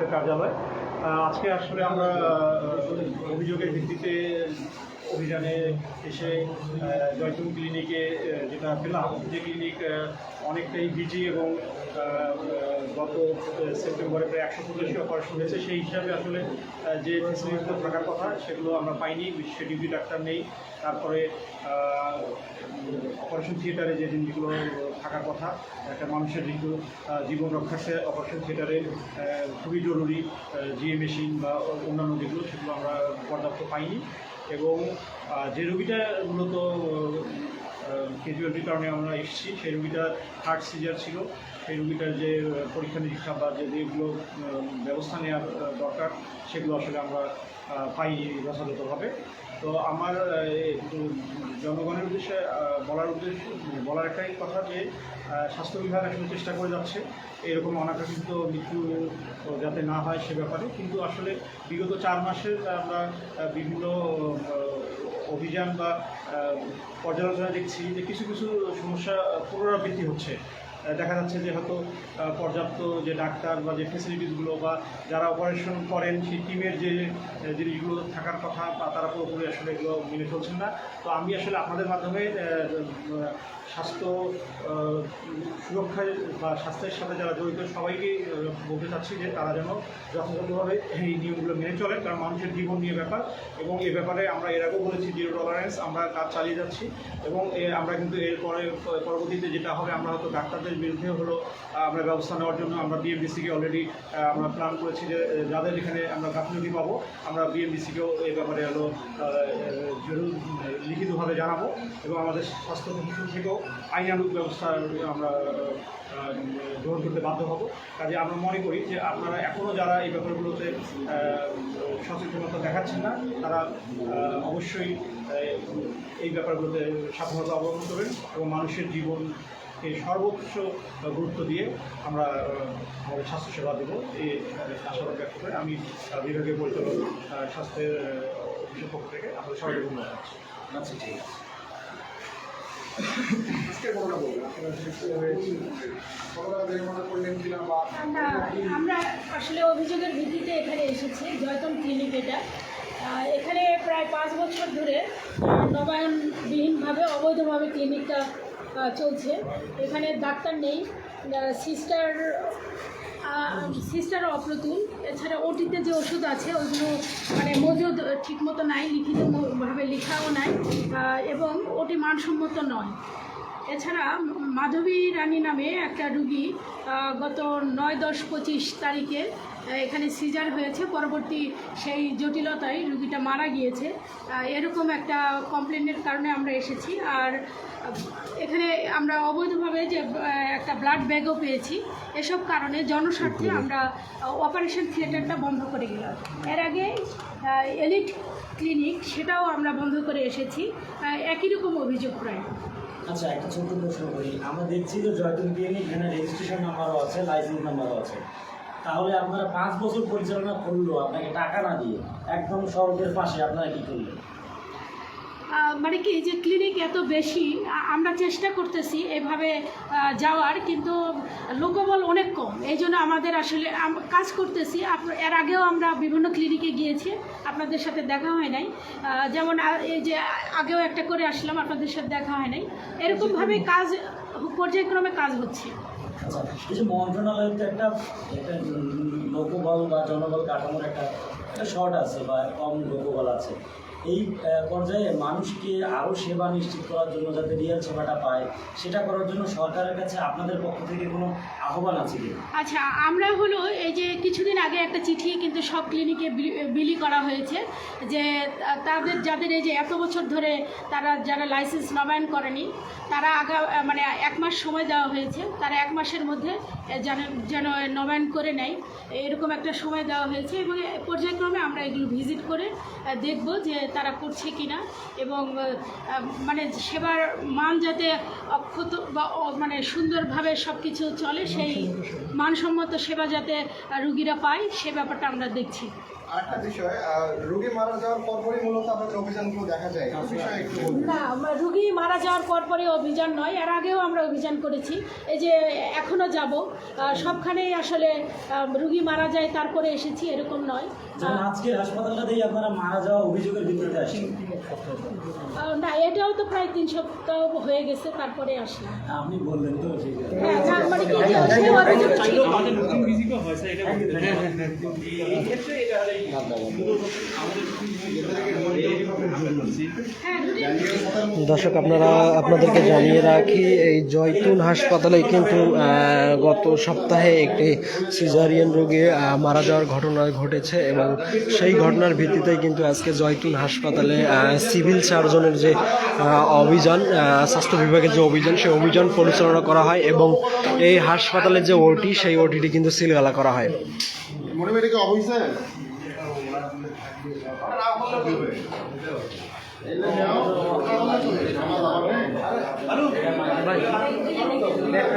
কার্যালয়। আজকে আসলে আমরা অভিযোগের ভিত্তিতে অভিযানে এসে জয়তুন ক্লিনিকে যেটা পেলাম, যে ক্লিনিক অনেকটাই বিজি এবং গত সেপ্টেম্বরে প্রায় একশো পঁচাশি অপারেশন হয়েছে। সেই হিসাবে আসলে যে ফেসিলিটিগুলো থাকার কথা, সেগুলো আমরা পাইনি। সে ডিউটি ডাক্তার নেই। তারপরে অপারেশন থিয়েটারে যে জিনিসগুলো থাকার কথা, একটা মানুষের ঋতু জীবন রক্ষার্থে অপারেশন থিয়েটারে খুবই জরুরি জিএ মেশিন বা অন্যান্য যেগুলো, সেগুলো আমরা পর্যাপ্ত পাইনি। এবং যে রুগীটা মূলত কেজুয়ালিটির কারণে আমরা এসেছি। সেই রুগীটা হার্ট সিজার ছিল। সেই রুগীটার যে পরীক্ষা নিরীক্ষা বা যে যেগুলো ব্যবস্থা নেওয়ার দরকার, সেগুলো আসলে আমরা পাই যথাযথভাবে। তো আমার জনগণের উদ্দেশ্যে বলার উদ্দেশ্য বলার একটাই কথা যে স্বাস্থ্য বিভাগ আসলে চেষ্টা করে যাচ্ছে এরকম অনাকাঙ্ক্ষিত মৃত্যু যাতে না হয় সে ব্যাপারে। কিন্তু আসলে বিগত চার মাসের আমরা বিভিন্ন অভিযান বা পর্যালোচনা দেখছি যে কিছু কিছু সমস্যা পুনরাবৃত্তি হচ্ছে। দেখা যাচ্ছে যে হয়তো পর্যাপ্ত যে ডাক্তার বা যে ফেসিলিটিসগুলো বা যারা অপারেশন করেন, সেই টিমের যে জিনিসগুলো থাকার কথা বা তারা পুরোপুরি আসলে এগুলো মেনে চলছেন না। তো আমি আসলে আপনাদের মাধ্যমে স্বাস্থ্য সুরক্ষায় বা স্বাস্থ্যের সাথে যারা জড়িত, সবাইকে বলতে চাচ্ছি যে তারা যেন যথাযথভাবে এই নিয়মগুলো মেনে চলেন, কারণ মানুষের জীবন নিয়ে ব্যাপার। এবং এ ব্যাপারে আমরা এর আগেও বলেছি জিরো টলারেন্স আমরা কাজ চালিয়ে যাচ্ছি। এবং আমরা কিন্তু এর পরে, পরবর্তীতে যেটা হবে, আমরা হয়তো ডাক্তারদের বিরুদ্ধে হলো আমরা ব্যবস্থা নেওয়ার জন্য আমরা বিএমডিসিকে অলরেডি আমরা প্ল্যান করেছি যে যাদের এখানে আমরা গাফিলতি পাবো, আমরা বিএমডিসিকেও এই ব্যাপারে হলো জরুর লিখিতভাবে জানাব এবং আমাদের স্বাস্থ্য প্রশাসন থেকেও আইনানুগ ব্যবস্থা আমরা গ্রহণ করতে বাধ্য হব। কাজে আমরা মনে করি যে আপনারা এখনও যারা এই ব্যাপারগুলোতে সচেতনতা দেখাচ্ছেন না, তারা অবশ্যই এই ব্যাপারগুলোতে সাবধানতা অবলম্বন করবেন এবং মানুষের জীবনকে সর্বোচ্চ গুরুত্ব দিয়ে আমরা আমাদের স্বাস্থ্যসেবা দেবো। এই আশাবাদ ব্যক্ত করে আমি বিভাগীয় পরিচালক স্বাস্থ্যের অফিসের পক্ষ থেকে আপনাদের সবাইকে ধন্যবাদ আচ্ছা ঠিক আছে। আমরা আসলে অভিযোগের ভিত্তিতে এখানে এসেছি জয়তন ক্লিনিক এটা। এখানে প্রায় পাঁচ বছর ধরে নবায়নবিহীনভাবে অবৈধভাবে ক্লিনিকটা চলছে। এখানে ডাক্তার নেই। সিস্টার সিস্টার অপ্রতুল। এছাড়া ওটিতে যে ওষুধ আছে ওইগুলো মানে মজুদ ঠিকমতো নাই, লিখিতভাবে লেখাও নাই। এবং ওটি মানসম্মত নয়। এছাড়া মাধবী রানী নামে একটা রুগী গত নয় দশ পঁচিশ তারিখে এখানে সিজার হয়েছে। পরবর্তী সেই জটিলতায় রুগীটা মারা গিয়েছে। এরকম একটা কমপ্লেনের কারণে আমরা এসেছি। আর এখানে আমরা অবৈধভাবে যে একটা ব্লাড ব্যাগও পেয়েছি। এসব কারণে জনস্বার্থে আমরা অপারেশন থিয়েটারটা বন্ধ করে গেলাম। এর আগে এলিট ক্লিনিক সেটাও আমরা বন্ধ করে এসেছি। একই রকম অভিযোগ প্রায়। আচ্ছা একটা ছোট্ট প্রশ্ন করি। আমরা দেখছি যে জয়তুন ক্লিনিক এখানে রেজিস্ট্রেশন নাম্বারও আছে লাইসেন্স নাম্বারও আছে। তাহলে আপনারা পাঁচ বছর পরিচালনা করল, আপনাকে টাকা না দিয়ে একদম সড়কের পাশে আপনারা কি করলেন? মানে কি যে ক্লিনিক এত বেশি আমরা চেষ্টা করতেছি এভাবে যাওয়ার কিন্তু লোকবল অনেক কম। এই জন্য আমাদের আসলে কাজ করতেছি। এর আগেও আমরা বিভিন্ন ক্লিনিকে গিয়েছি আপনাদের সাথে দেখা হয় নাই। যেমন এই যে আগেও একটা করে আসলাম আপনাদের সাথে দেখা হয় নাই। এরকমভাবে কাজ পর্যায়ক্রমে কাজ হচ্ছে। আচ্ছা মন্ত্রণালয়ের তো একটা একটা লোকবল বা জনবল কাঠামোর একটা একটা শর্ট আছে বা কম লোকবল আছে। এই পর্যায়ে মানুষকে আরও সেবা নিশ্চিত করার জন্য যাতে রিয়াল সেবাটা পায়, সেটা করার জন্য সরকারের কাছে আপনাদের পক্ষ থেকে কোনো আহ্বান আছে কি? আচ্ছা আমরা হলো এই যে কিছুদিন আগে একটা চিঠি কিন্তু সব ক্লিনিকে বিলি করা হয়েছে যে তাদের, যাদের এই যে এত বছর ধরে তারা যারা লাইসেন্স নবায়ন করেনি, তারা আগা মানে এক মাস সময় দেওয়া হয়েছে, তারা এক মাসের মধ্যে যেন যেন নবায়ন করে নেয়, এরকম একটা সময় দেওয়া হয়েছে এবং পর্যায়ক্রমে আমরা এগুলো ভিজিট করে দেখব যে তারা করছে কি না এবং মানে সেবার মান যাতে অক্ষত বা মানে সুন্দরভাবে সব কিছু চলে, সেই মানসম্মত সেবা যাতে রুগীরা পায়, সে ব্যাপারটা আমরা দেখছি। আরেকটা বিষয় রোগী মারা যাওয়ার পরপরই মূলত আপনাদের অভিযানগুলো দেখা যায়। এই বিষয়ে একটু বলুন না মা- রুগী মারা যাওয়ার পর পরে অভিযান নয় এর আগেও আমরা অভিযান করেছি। এই যে এখনও যাব সবখানেই আসলে রুগী মারা যায় তারপরে এসেছি এরকম নয়। আজকে হাসপাতালটাতেই আপনারা মারা যাওয়া অভিযোগের ভিত্তিতে আসেন না এটাও তো প্রায় তিন সপ্তাহ হয়ে গেছে তারপরে আসলাম আপনি বললেন তো ঠিক আছে হ্যাঁ কি দর্শক, আপনারা আপনাদেরকে জানিয়ে রাখি, এই জয়তুন হাসপাতালে কিন্তু গত সপ্তাহে একটি সিজারিয়ান রোগী মারা যাওয়ার ঘটনা ঘটেছে এবং সেই ঘটনার ভিত্তিতে কিন্তু আজকে জয়তুন হাসপাতালে সিভিল সার্জনের যে অভিযান স্বাস্থ্য বিভাগের যে অভিযান, সেই অভিযান পরিচালনা করা হয় এবং এই হাসপাতালের যে ওটি সেই ওটিটি কিন্তু সিলগালা করা হয়। ভাই